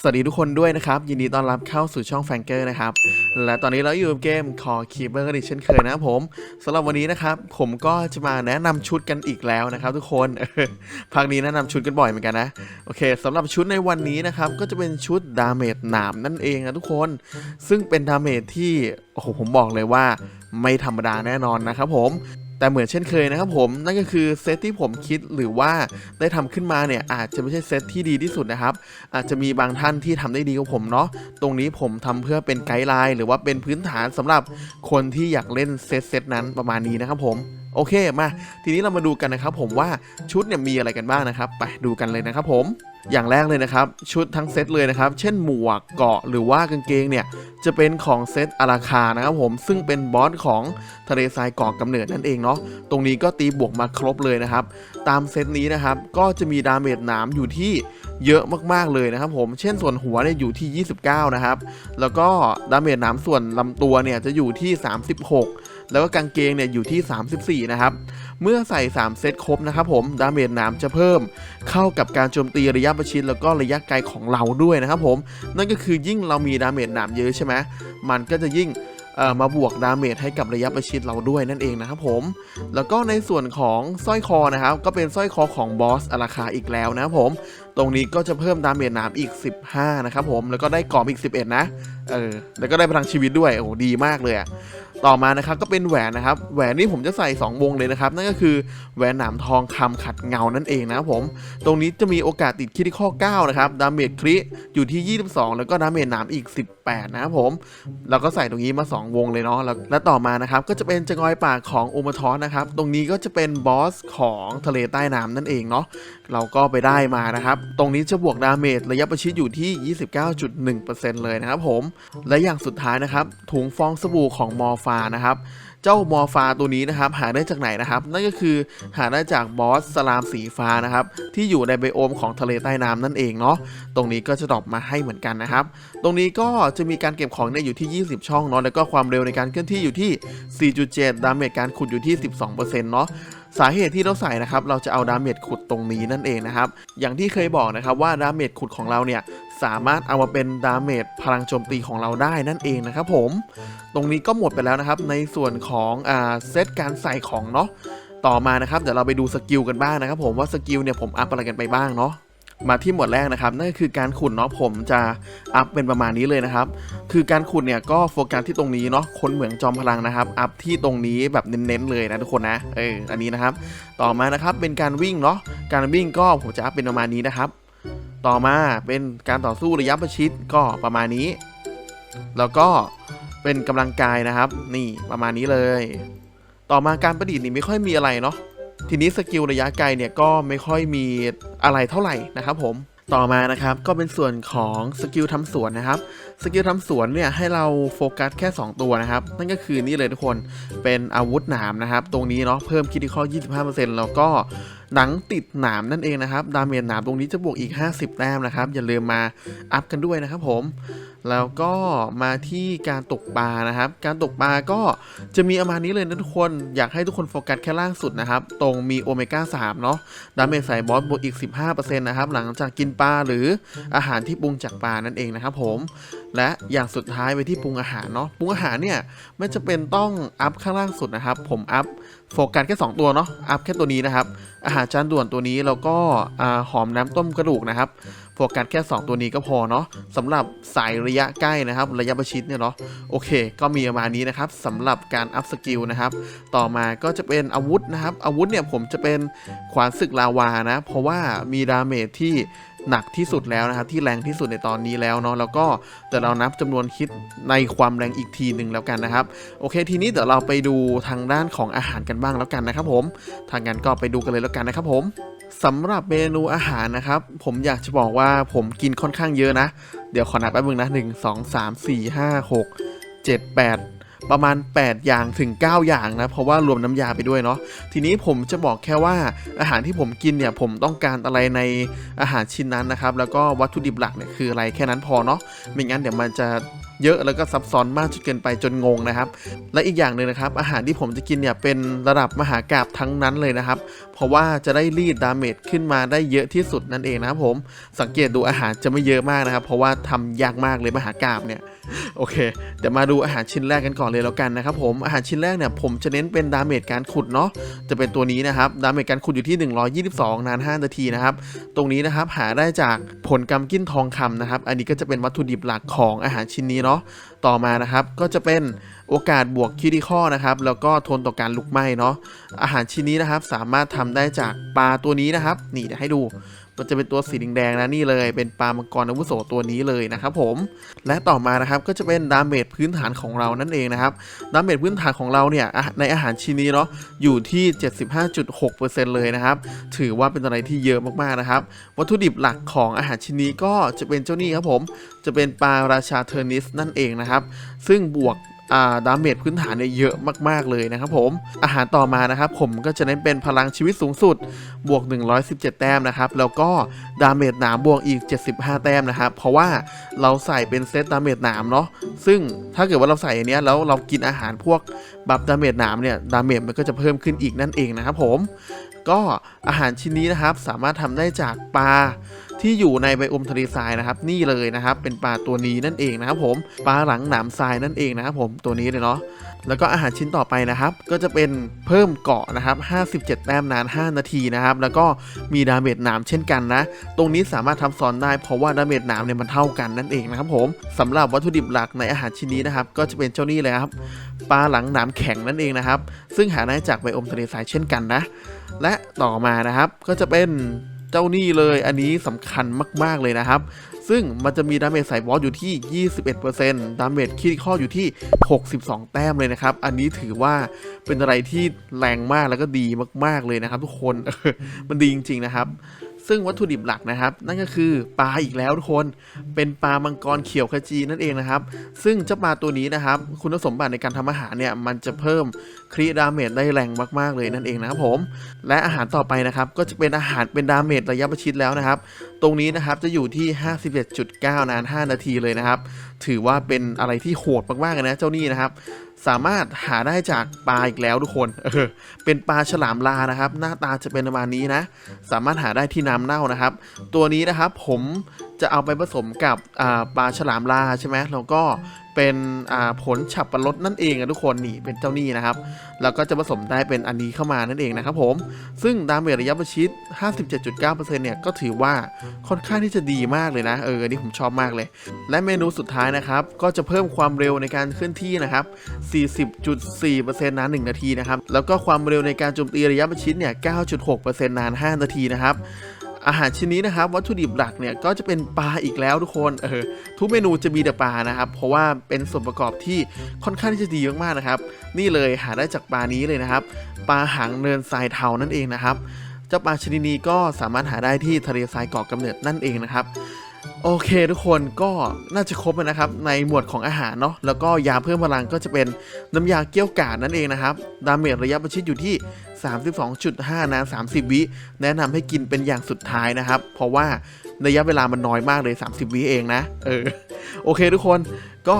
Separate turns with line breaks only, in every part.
สวัสดีทุกคนด้วยนะครับ ยินดีต้อนรับเข้าสู่ช่องแฟงเกอร์นะครับ และตอนนี้เราอยู่กับเกมคอคีเบอร์กันอีกเช่นเคยนะครับผมสำหรับวันนี้นะครับ ผมก็จะมาแนะนำชุดกันอีกแล้วนะครับ ทุกคนภาคนี้แนะนำชุดกันบ่อยเหมือนกันนะโอเคสำหรับชุดในวันนี้นะครับ ก็จะเป็นชุดดาเมจหนามนั่นเองนะทุกคน ซึ่งเป็นดาเมจที่โอ้โหผมบอกเลยว่าไม่ธรรมดาแน่นอนนะครับผม แต่เหมือนเช่นเคยนะครับผมนั่นก็คือเซตที่ผมคิดหรือว่าได้ทำขึ้นมาเนี่ยอาจจะไม่ใช่เซตที่ดีที่สุดนะครับ อาจจะมีบางท่านที่ทำได้ดีกว่าผมเนาะตรงนี้ผมทำเพื่อเป็นไกด์ไลน์หรือว่าเป็นพื้นฐานสำหรับคนที่อยากเล่นเซตเซตนั้นประมาณนี้นะครับผม โอเคมา ทีนี้เรามาดูกันนะครับผมว่าชุดเนี่ยมีอะไรกันบ้างนะครับ ไปดูกันเลยนะครับผมอย่างแรกเลยนะครับ ชุดทั้งเซตเลยนะครับ เช่นหมวกเกาะหรือว่ากางเกงเนี่ยจะเป็นของเซตอาราคานะครับผมซึ่งเป็นบอสของทะเลทรายเกาะกำเนิดนั่นเองเนาะตรงนี้ก็ตีบวกมาครบเลยนะครับ ตามเซตนี้นะครับก็จะมีดาเมจหนามอยู่ที่เยอะมากๆเลยนะครับผมเช่นส่วนหัวเนี่ยอยู่ที่ 29 นะครับ แล้วก็ดาเมจหนามส่วนลำตัวเนี่ยจะอยู่ที่ 36 แล้วก็กางเกงเนี่ยอยู่ที่ 34 นะครับ เมื่อใส่ 3 เซตครบนะครับผม ดาเมจนามจะเพิ่ม เข้ากับการโจมตีระยะประชิดแล้วก็ระยะไกลของเราด้วยนะครับผม นั่นก็คือยิ่งเรามีดาเมจนามเยอะใช่ไหมมันก็จะยิ่งมาบวกดาเมจให้กับระยะประชิดเราด้วยนั่นเองนะครับผม แล้วก็ในส่วนของสร้อยคอนะครับ ก็เป็นสร้อยคอของบอสอาราคาอีกแล้วนะครับผม ตรงนี้ก็จะเพิ่มดาเมจนามอีก 15 นะครับผมแล้วก็ได้กรอบอีก 11 นะเออแล้วก็ได้พลังชีวิตด้วยโอ้ดีมากเลยอะต่อมานะครับก็เป็นแหวนนะครับ แหวนนี่ผมจะใส่ 2 วงเลยนะครับ นั่นก็คือแหวนหนามทองคำขัดเงานั่นเองนะครับผม ตรงนี้จะมีโอกาสติดคิดข้อ 9 นะครับ ดาเมจคริอยู่ที่ 22 แล้วก็ดาเมจหนามอีก 18 นะครับผมเราก็ใส่ตรงนี้มา 2 วงเลยเนาะแล้วและต่อมานะครับ ก็จะเป็นจงอยปากของโอมาทอสนะครับ ตรงนี้ก็จะเป็นบอสของทะเลใต้น้ำนั่นเองเนาะเราก็ไปได้มานะครับตรงนี้จะบวกดาเมจระยะประชิดอยู่ที่ 29.1%เลยนะครับผม และอย่างสุดท้ายนะครับถุงฟองสบู่ของมอฟานะครับเจ้ามอฟาตัวนี้นะครับหาได้จากไหนนะครับ นั่นก็คือหาได้จากบอสสลามสีฟ้านะครับที่อยู่ในไบโอมของทะเลใต้น้ำนั่นเองเนาะตรงนี้ก็จะดรอปมาให้เหมือนกันนะครับ ตรงนี้ก็จะมีการเก็บของเนี่ยอยู่ที่ 20 ช่องเนาะแล้วก็ความเร็วในการเคลื่อนที่อยู่ที่ 4.7 ดาเมจการขุดอยู่ที่ 12%เนาะ สาเหตุที่เราใส่นะครับเราจะเอาดาเมจขุดตรงนี้นั่นเองนะครับ อย่างที่เคยบอกนะครับว่าดาเมจขุดของเราเนี่ยสามารถเอามาเป็นดาเมจพลังโจมตีของเราได้นั่นเองนะครับผม ตรงนี้ก็หมดไปแล้วนะครับ ในส่วนของอ่าเซตการใส่ของเนาะต่อมานะครับเดี๋ยวเราไปดูสกิลกันบ้างนะครับผมว่าสกิลเนี่ยผมอัพอะไรกันไปบ้างเนาะ มาที่หมวดแรกนะครับนั่นก็คือการขุดเนาะผมจะอัพเป็นประมาณนี้เลยนะครับ คือการขุดเนี่ยก็โฟกัสที่ตรงนี้เนาะคนเหมืองจอมพลังนะครับ อัพที่ตรงนี้แบบเน้นๆเลยนะทุกคนนะเอออันนี้นะครับ ต่อมานะครับเป็นการวิ่งเนาะการวิ่งก็ผมจะอัพเป็นประมาณนี้นะครับ ต่อมาเป็นการต่อสู้ระยะประชิดก็ประมาณนี้ แล้วก็เป็นกำลังกายนะครับ นี่ประมาณนี้เลย ต่อมาการประดิษฐ์นี่ไม่ค่อยมีอะไรเนาะ ทีนี้สกิลระยะไกลเนี่ยก็ไม่ค่อยมีอะไรเท่าไหร่นะครับผมต่อมานะครับก็เป็นส่วนของสกิลทำสวนนะครับสกิลทำสวนเนี่ยให้เราโฟกัสแค่ 2 ตัวนะครับ นั่นก็คือนี่เลยทุกคนเป็นอาวุธหนามนะครับ ตรงนี้เนาะเพิ่มคิดข้อ25%แล้วก็หนังติดหนามนั่นเองนะครับ ดาเมจหนามตรงนี้จะบวกอีก 50 แต้มนะครับ อย่าลืมมาอัพกันด้วยนะครับผม แล้วก็มาที่การตกปลานะครับ การตกปลาก็จะมีประมาณนี้เลยนะทุกคน อยากให้ทุกคนโฟกัสแค่ล่างสุดนะครับ ตรงมีโอเมก้า3เนาะ ดาเมจใส่บอสบวกอีก 15%นะครับ หลังจากกินปลาหรืออาหารที่ปรุงจากปลานั่นเองนะครับผม และอย่างสุดท้ายไปที่ปรุงอาหารเนาะ ปรุงอาหารเนี่ยไม่จะเป็นต้องอัพข้างล่างสุดนะครับ ผมอัพโฟกัสแค่ 2 ตัวเนาะ อัพแค่ตัวนี้นะครับ อาหารจานด่วนตัวนี้แล้วก็อหอมน้ำต้มกระดูกนะครับ โฟกัสแค่ 2 ตัวนี้ก็พอเนาะสำหรับสายระยะใกล้นะครับ ระยะประชิดเนี่ยเนาะโอเค ก็มีประมาณนี้นะครับสำหรับการอัพสกิลนะครับ ต่อมาก็จะเป็นอาวุธนะครับ อาวุธเนี่ยผมจะเป็นขวานศึกลาวานะ เพราะว่ามีดาเมจที่ หนักที่สุดแล้วนะครับที่แรงที่สุดในตอนนี้แล้วเนาะแล้วก็เดี๋ยวเรานับจำนวนคิดในความแรงอีกทีหนึ่งแล้วกันนะครับโอเคทีนี้เดี๋ยวเราไปดูทางด้านของอาหารกันบ้างแล้วกันนะครับผมทางนั้นก็ไปดูกันเลยแล้วกันนะครับผมสำหรับเมนูอาหารนะครับ ผมอยากจะบอกว่าผมกินค่อนข้างเยอะนะ เดี๋ยวขอนับแป๊บนึงนะ 1 2 3 4 5 6 7 8 ประมาณ 8 อย่างถึง 9 อย่างนะ เพราะว่ารวมน้ำยาไปด้วยเนาะทีนี้ผมจะบอกแค่ว่าอาหารที่ผมกินเนี่ยผมต้องการอะไรในอาหารชิ้นนั้นนะครับ แล้วก็วัตถุดิบหลักเนี่ยคืออะไรแค่นั้นพอเนาะไม่งั้นเดี๋ยวมันจะเยอะแล้วก็ซับซ้อนมากจนเกินไปจนงงนะครับ และอีกอย่างหนึ่งนะครับ อาหารที่ผมจะกินเนี่ยเป็นระดับมหากราบทั้งนั้นเลยนะครับเพราะว่าจะได้รีดดาเมจขึ้นมาได้เยอะที่สุดนั่นเองนะครับผม สังเกตดูอาหารจะไม่เยอะมากนะครับ เพราะว่าทำยากมากเลยมหากราบเนี่ย โอเค เดี๋ยวมาดูอาหารชิ้นแรกกันก่อนเลยแล้วกันนะครับผม อาหารชิ้นแรกเนี่ยผมจะเน้นเป็นดาเมจการขุดเนาะ จะเป็นตัวนี้นะครับ ดาเมจการขุดอยู่ที่ 122 นาน 5 นาทีนะครับ ตรงนี้นะครับหาได้จากผลกำกิ้นทองคำนะครับ อันนี้ก็จะเป็นวัตถุดิบหลักของอาหารชิ้นนี้เนาะ ต่อมานะครับก็จะเป็นโอกาสบวกคิริคอนะครับแล้วก็ทนต่อการลุกไหม้เนาะอาหารชิ้นนี้นะครับสามารถทำได้จากปลาตัวนี้นะครับ นี่เดี๋ยวให้ดูมันจะเป็นตัวสีแดงๆนะนี่เลย เป็นปลามังกรอาวุโสตัวนี้เลยนะครับผมและต่อมานะครับก็จะเป็นดาเมจพื้นฐานของเรานั่นเองนะครับดาเมจพื้นฐานของเราเนี่ยในอาหารชิ้นนี้เนาะอยู่ที่ 75.6%เลยนะครับ ถือว่าเป็นอะไรที่เยอะมากๆนะครับ วัตถุดิบหลักของอาหารชิ้นนี้ก็จะเป็นเจ้านี่ครับผมจะเป็นปลาราชาเทอร์นิสนั่นเองนะครับ ซึ่งบวก ดาเมจพื้นฐานเนี่ยเยอะมากๆเลยนะครับผมอาหารต่อมานะครับผมก็จะเน้นเป็นพลังชีวิตสูงสุดบวก 117 แต้มนะครับแล้วก็ดาเมจหนามบวกอีก 75 แต้มนะครับเพราะว่าเราใส่เป็นเซตดาเมจหนามเนาะซึ่งถ้าเกิดว่าเราใส่อันนี้แล้วเรากินอาหารพวกบัฟดาเมจหนามเนี่ยดาเมจมันก็จะเพิ่มขึ้นอีกนั่นเองนะครับผมก็อาหารชิ้นนี้นะครับสามารถทำได้จากปลา ที่อยู่ในไบโอมทะเลทรายนะครับ นี่เลยนะครับ เป็นปลาตัวนี้นั่นเองนะครับผมปลาหลังหนามทรายนั่นเองนะครับผมตัวนี้เลยเนาะแล้วก็อาหารชิ้นต่อไปนะครับ ก็จะเป็นเพิ่มเกาะนะครับ 57 แต้มนาน 5 นาทีนะครับ แล้วก็มีดาเมจหนามเช่นกันนะ ตรงนี้สามารถทำซ้อนได้เพราะว่าดาเมจหนามเนี่ยมันเท่ากันนั่นเองนะครับผมสำหรับวัตถุดิบหลักในอาหารชิ้นนี้นะครับ ก็จะเป็นเจ้านี่เลยครับ ปลาหลังหนามแข็งนั่นเองนะครับ ซึ่งหาได้จากไบโอมทะเลทรายเช่นกันนะ และต่อมานะครับ ก็จะเป็น เจ้านี่เลย อันนี้สำคัญมากๆเลยนะครับ ซึ่งมันจะมีดาเมจใส่บอสอยู่ที่ 21%ดาเมจคิดข้ออยู่ที่ 62 แต้มเลยนะครับ อันนี้ถือว่าเป็นอะไรที่แรงมากแล้วก็ดีมากๆเลยนะครับ ทุกคน มันดีจริง ๆ นะครับ ซึ่งวัตถุดิบหลักนะครับ นั่นก็คือปลาอีกแล้วทุกคนเป็นปลามังกรเขียวขจีนั่นเองนะครับ ซึ่งเจ้าปลาตัวนี้นะครับ คุณสมบัติในการทำอาหารเนี่ยมันจะเพิ่มครีดาเมจได้แรงมากๆเลยนั่นเองนะครับผม และอาหารต่อไปนะครับ ก็จะเป็นอาหารเป็นดาเมจระยะประชิดแล้วนะครับ ตรงนี้นะครับจะอยู่ที่51.9นาน 5 นาทีเลยนะครับ ถือว่าเป็นอะไรที่โหดมากๆนะเจ้านี่นะครับ สามารถหาได้จากปลาอีกแล้วทุกคนเออเป็นปลาฉลามลานะครับ หน้าตาจะเป็นประมาณนี้นะ สามารถหาได้ที่น้ำเน่านะครับ ตัวนี้นะครับผม จะเอาไปผสมกับปลาฉลามลาใช่ไหมแล้วก็เป็นผลฉับปะรดนั่นเองอะทุกคนนี่เป็นเจ้านี่นะครับ แล้วก็จะผสมได้เป็นอันนี้เข้ามานั่นเองนะครับผม ซึ่งดาเมจระยะประชิด 57.9%เนี่ยก็ถือว่าค่อนข้างที่จะดีมากเลยนะ เอออันนี้ผมชอบมากเลย และเมนูสุดท้ายนะครับ ก็จะเพิ่มความเร็วในการเคลื่อนที่นะครับ 40.4%นาน1นาทีนะครับ แล้วก็ความเร็วในการโจมตีระยะประชิดเนี่ย 9.6%นาน 5 นาทีนะครับ อาหารชิ้นนี้นะครับวัตถุดิบหลักเนี่ยก็จะเป็นปลาอีกแล้วทุกคนเออทุกเมนูจะมีแต่ปลานะครับ เพราะว่าเป็นส่วนประกอบที่ค่อนข้างที่จะดีมากๆนะครับ นี่เลยหาได้จากปลานี้เลยนะครับปลาหางเนินทรายเทานั่นเองนะครับ เจ้าปลาชนิดนี้ก็สามารถหาได้ที่ทะเลทรายเกาะกำเนิดนั่นเองนะครับ โอเคทุกคนก็น่าจะครบแล้วนะครับ ในหมวดของอาหารเนาะแล้วก็ยาเพิ่มพลังก็จะเป็นน้ำยาเกี้ยวกาดนั่นเองนะครับ ดาเมจระยะประชิดอยู่ที่ 32.5 นาน 30 วิแนะนำให้กินเป็นอย่างสุดท้ายนะครับ เพราะว่าระยะเวลามันน้อยมากเลย 30 วิเองนะ เออ โอเคทุกคนก็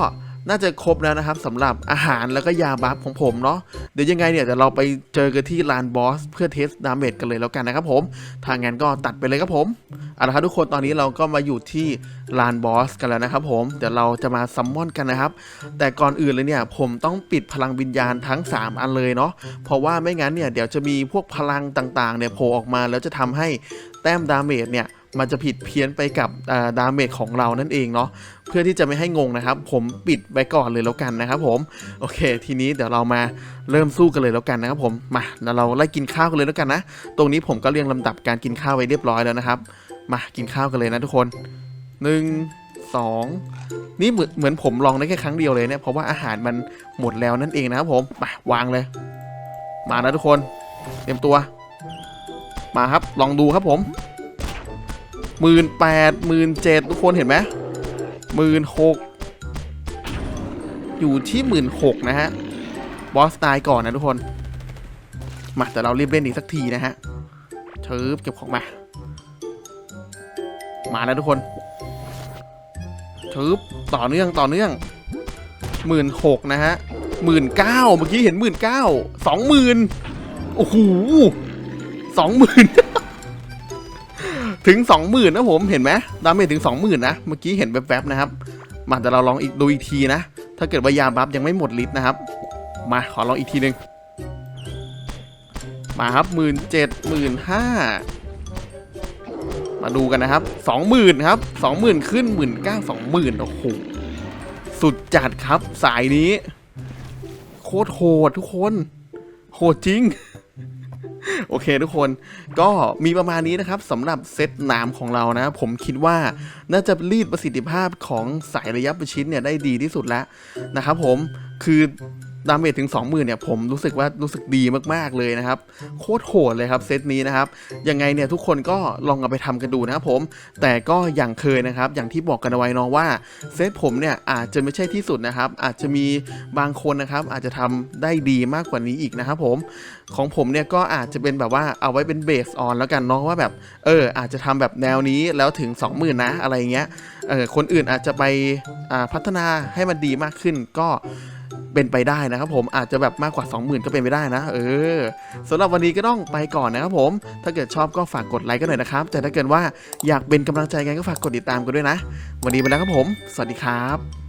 น่าจะครบแล้วนะครับสำหรับอาหารแล้วก็ยาบัฟของผมเนาะเดี๋ยวยังไงเนี่ยเดี๋ยวเราไปเจอกันที่ลานบอสเพื่อเทสดาเมจกันเลยแล้วกันนะครับผมทางงานก็ตัดไปเลยครับผมเอาละครับทุกคนตอนนี้เราก็มาอยู่ที่ลานบอสกันแล้วนะครับผมเดี๋ยวเราจะมาซัมมอนกันนะครับ แต่ก่อนอื่นเลยเนี่ยผมต้องปิดพลังวิญญาณทั้ง 3 อันเลยเนาะเพราะว่าไม่งั้นเนี่ยเดี๋ยวจะมีพวกพลังต่างๆเนี่ยโผล่ออกมาแล้วจะทำให้แต้มดาเมจเนี่ย มันจะผิดเพี้ยนไปกับดาเมจของเรานั่นเองเนาะเพื่อที่จะไม่ให้งงนะครับ ผมปิดไว้ก่อนเลยแล้วกันนะครับผมโอเค ทีนี้เดี๋ยวเรามาเริ่มสู้กันเลยแล้วกันนะครับผมมาเดี๋ยวเราไล่กินข้าวกันเลยแล้วกันนะ ตรงนี้ผมก็เรียงลำดับการกินข้าวไว้เรียบร้อยแล้วนะครับ มากินข้าวกันเลยนะทุกคนหนึ่งสองนี่เหมือนเหมือนผมลองได้แค่ครั้งเดียวเลยเนี่ยเพราะว่าอาหารมันหมดแล้วนั่นเองนะครับผมมาวางเลย มานะทุกคน เตรียมตัว มาครับลองดูครับผม หมื่นแปดหมื่นเจ็ดทุกคนเห็นไหมหมื่นหกอยู่ที่หมื่นหกนะฮะ บอสตายก่อนนะทุกคน มาแต่เรารีบเล่นอีกสักทีนะฮะเชิบเก็บของมา มาแล้วทุกคนเชิบต่อเนื่องต่อเนื่องหมื่นหกนะฮะหมื่นเก้าเมื่อกี้เห็นหมื่นเก้าสองหมื่นโอ้โหสองหมื่น ถึงสองหมื่นนะผมเห็นไหมดาเมจถึงสองหมื่นนะเมื่อกี้เห็นแวบๆนะครับ มาแต่เราลองอีกดูอีกทีนะ ถ้าเกิดว่ายาบัฟยังไม่หมดฤทธิ์นะครับ มาขอลองอีกทีหนึ่งมาครับหมื่นเจ็ดหมื่นห้ามาดูกันนะครับสองหมื่นครับสองหมื่นขึ้นหมื่นเก้าสองหมื่นโอ้โหสุดจัดครับสายนี้ โคตรโหดทุกคน โหดจริง โอเคทุกคนก็มีประมาณนี้นะครับสำหรับเซตหนามของเรานะ ผมคิดว่าน่าจะรีดประสิทธิภาพของสายระยะประชิดเนี่ยได้ดีที่สุดแล้วนะครับผมคือ ดาเมจถึง 20,000เนี่ยผมรู้สึกว่ารู้สึกดีมากๆเลยนะครับ โคตรโหดเลยครับเซตนี้นะครับ ยังไงเนี่ยทุกคนก็ลองเอาไปทำกันดูนะครับผม แต่ก็อย่างเคยนะครับ อย่างที่บอกกันเอาไว้เน้องว่าเซตผมเนี่ยอาจจะไม่ใช่ที่สุดนะครับ อาจจะมีบางคนนะครับ อาจจะทำได้ดีมากกว่านี้อีกนะครับผม ของผมเนี่ยก็อาจจะเป็นแบบว่าเอาไว้เป็นเบสออนแล้วกันเนาะว่าแบบเอออาจจะทำแบบแนวนี้แล้วถึง 20,000นะอะไรเงี้ยเออคนอื่นอาจจะไปพัฒนาให้มันดีมากขึ้นก็ เป็นไปได้นะครับผมอาจจะแบบมากกว่า 20,000 ก็เป็นไปได้นะ เออสำหรับวันนี้ก็ต้องไปก่อนนะครับผม ถ้าเกิดชอบก็ฝากกดไลค์กันหน่อยนะครับ แต่ถ้าเกิดว่าอยากเป็นกำลังใจกันก็ฝากกดติดตามกันด้วยนะ วันนี้ไปแล้วครับผม สวัสดีครับ